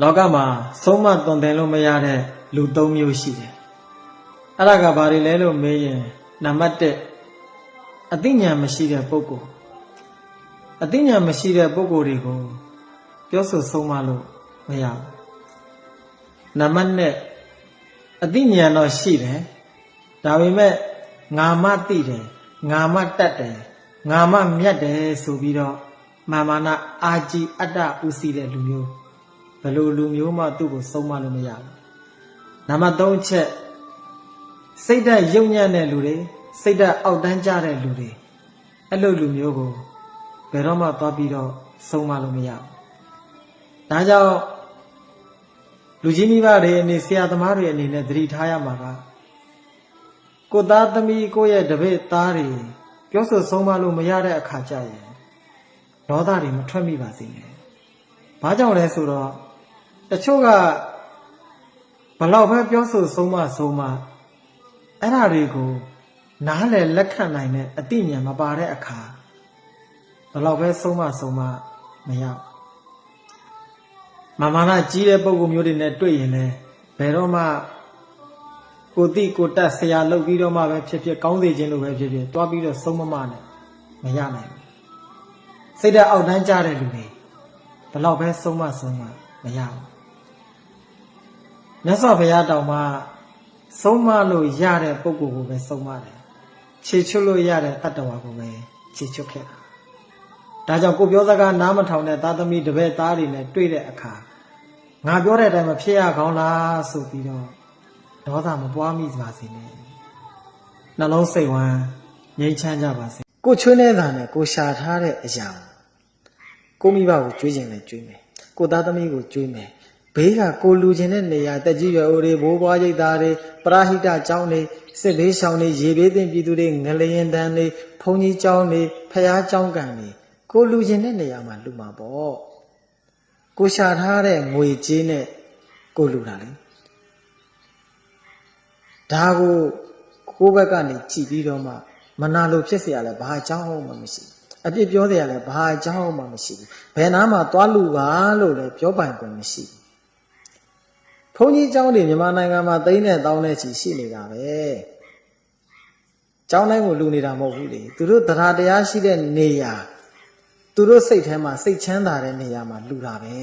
လောကမှာဆုံးမသွန်သင်လို့မရတဲ့လူ၃မျိုးရှိတယ်အဲ့ဒါကဘာတွေလဲလို့မေးရင်နံပါတ်1အသိဉာဏ်မရှိတဲ့ပုဂ္ဂိုလ်အသိဉာဏ်မရှိတဲ့ပုဂ္ဂိုလ်တွေကိုပြောဆိုဆုံးမလို့မရဘူးနံပါတ်2အသိဉာဏ်တော့ရှိတယ်ဒါပေမဲ့ငါမသိတယ်ငါမတတ်တယ်ငါမမြတ်တယ်ဆိုပြီးတော့မာမာနအာကြီးအတ္တဥစီတဲ့လူမျိုးဘ ယ်လိုလူမျိုးမှသူ့ကိုဆုံးမလို့မရဘူးနံပါတ်3ချက်စိတ်ဓာတ်ယုံညံ့တဲ့လူတွေစိတ်ဓာတ်အောက်တန်းကြတဲ့လူတွေအဲ့လိုလူမျိုးကိုဘယ်တော့မှသွားပြီးတော့ဆုံးမလို့မရဘူးဒါကြောင့်လူကြီးမိဘတွေအနေဆရာသမားတွေအနေနဲ့သတိထားရမှာကကိုသားသမီးကိုရဲ့တပည့်သားတွေပြောဆိုဆုံးမလို့မရတဲ့အခါကျရင်ဒေါသတွေမထွက်မိပါစေနဲ့။ဘာကြောင့်လဲဆိုတော့ တချို့ကဘလောက်ပဲပြောဆိုဆုံးမဆုံးမအဲ့ဓာတွေကိုနားလည်လက်ခံနိုင်တဲ့အသိဉာဏ်မပါတဲ့အခါဘလောက်ပဲဆုံးမဆုံးမမရဘူး။မာမာနကြီးတဲ့ပုံကူမျိုးတွေနဲ့တွေ့ရင်လည်းဘယ်တော့မှကိုတိကိုတက်ဆရာလုပ်ပြီးတော့မှပဲဖြစ်ဖြစ်ကောင်းစေခြင်းလို့ပဲဖြစ်ဖြစ်တွားပြီးတော့ဆုံးမမနဲ့မရနိုင်ဘူးစိတ်ဓာတ်အောက်တန်းကြတဲ့လူတွေဘယ်တော့ပဲဆုံးမဆုံးမမရဘူး မြတ်စွာဘုရားတောင်မှဆုံးမလို့ရတဲ့ပုဂ္ဂိုလ်ကိုပဲဆုံးမတယ်ခြေချွတ်လို့ရတဲ့တတ္တဝါကိုပဲခြေချွတ်ခဲ့တာဒါကြောင့်ကိုပြောစကားနားမထောင်တဲ့သားသမီးတပည့်သားတွေနဲ့တွေ့တဲ့အခါငါပြောတဲ့အတိုင်းမဖြစ်ရကောင်းလားဆိုပြီးတော့ဒေါသမပွားမိပါစေနဲ့နှလုံးစိတ်ဝမ်းငြိမ်းချမ်းကြပါစေကိုချွေးနေတာနဲ့ကိုရှာထားတဲ့အရာကိုမိဘကိုကြွေးခြင်းနဲ့ကြွေးမယ်ကိုသားသမီးကိုကြွေးမယ် ဘေးကကိုလူခြင်းတဲ့နေရာတက်ကြီးရွယ်အိုတွေဘိုးဘွားရိပ်သားတွေပရာဟိတကျောင်းတွေစစ်ဘေးရှောင်တွေရေဘေးသင့်ပြည်သူတွေငလျင်တန်းတွေဘုံကြီးကျောင်းတွေဖျားကျောင်းကန်တွေကိုလူခြင်းတဲ့နေရာမှာလူမှာပေါ့ကိုရှာထားတဲ့ငွေကြေးနဲ့ကိုလူတာလေ ဒါကိုကိုယ့်ဘက်ကနေကြည်ပြီးတော့မှမနာလို့ဖြစ်เสียရလဲဘာအကြောင်းမှမရှိဘူးအပြစ်ပြောเสียရလဲဘာအကြောင်းမှမရှိဘူးဘယ်နာမှာသွားလူပါလို့လည်းပြောပိုင်ခွင့်မရှိဘူး ဘုန်းကြီးကျောင်းတွေမြန်မာနိုင်ငံမှာသိန်းနဲ့တောင်းနဲ့ချီရှိနေတာပဲကျောင်းတိုင်းကိုလူနေတာမဟုတ်ဘူးလေသူတို့တရားတရားရှိတဲ့နေရာသူတို့စိတ်ထဲမှာစိတ်ချမ်းသာတဲ့နေရာမှာလူတာပဲ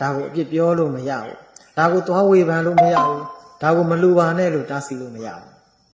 ဒါကိုအပြစ်ပြောလို့မရဘူးဒါကိုသွားဝေဖန်လို့မရဘူးဒါကိုမလူပါနဲ့လို့တားဆီးလို့မရဘူး